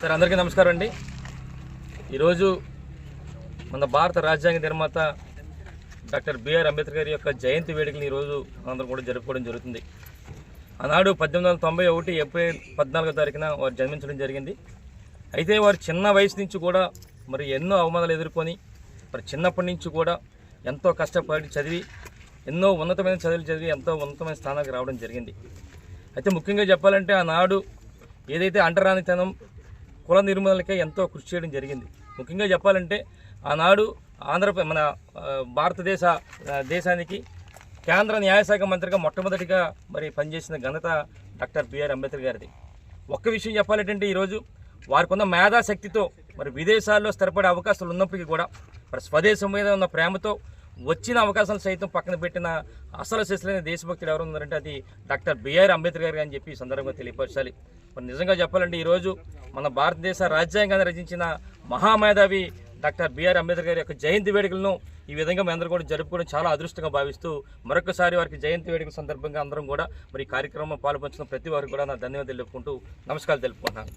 Sir అందరికీ నమస్కారం అండి. ఈరోజు మన భారత రాజ్యాంగ నిర్మాత డాక్టర్ బిఆర్ అంబేద్కర్ గారి యొక్క జయంతి వేడుకలు ఈరోజు అందరం కూడా జరుపుకోవడం జరుగుతుంది. ఆనాడు పద్దెనిమిది వందల తొంభై ఒకటి ఏప్రిల్ పద్నాలుగో తారీఖున వారు జన్మించడం జరిగింది. అయితే వారు చిన్న వయసు నుంచి కూడా మరి ఎన్నో అవమానాలు ఎదుర్కొని మరి చిన్నప్పటి నుంచి కూడా ఎంతో కష్టపడి చదివి ఎన్నో ఉన్నతమైన చదువులు చదివి ఎంతో ఉన్నతమైన స్థానానికి రావడం జరిగింది. అయితే ముఖ్యంగా చెప్పాలంటే ఆనాడు ఏదైతే అంటరానితనం కుల నిర్మూలనకే ఎంతో కృషి చేయడం జరిగింది. ముఖ్యంగా చెప్పాలంటే ఆనాడు ఆంధ్రప్రదేశ్ మన భారతదేశ దేశానికి కేంద్ర న్యాయశాఖ మంత్రిగా మొట్టమొదటిగా మరి పనిచేసిన ఘనత డాక్టర్ బిఆర్ అంబేద్కర్ గారిది. ఒక్క విషయం చెప్పాలంటే ఈరోజు వారికి ఉన్న మేధాశక్తితో మరి విదేశాల్లో స్థిరపడే అవకాశాలు ఉన్నప్పటికీ కూడా మరి స్వదేశం మీద ఉన్న ప్రేమతో వచ్చిన అవకాశాలు సైతం పక్కన పెట్టిన అసలు శిశులైన దేశభక్తులు ఎవరు ఉన్నారంటే అది డాక్టర్ బిఆర్ అంబేద్కర్ గారు అని చెప్పి సందర్భంగా తెలియపరచాలి. మరి నిజంగా చెప్పాలంటే ఈరోజు మన భారతదేశ రాజ్యాంగాన్ని రచించిన మహామేధావి డాక్టర్ బిఆర్ అంబేద్కర్ గారి యొక్క జయంతి వేడుకలను ఈ విధంగా మీ అందరూ కూడా జరుపుకోవడం చాలా అదృష్టంగా భావిస్తూ మరొకసారి వారికి జయంతి వేడుకల సందర్భంగా అందరం కూడా మరి ఈ కార్యక్రమం పాల్పంచిన ప్రతి వారికి కూడా నా ధన్యవాదాలు తెలుపుకుంటూ నమస్కారాలు తెలుపుకుంటున్నాను.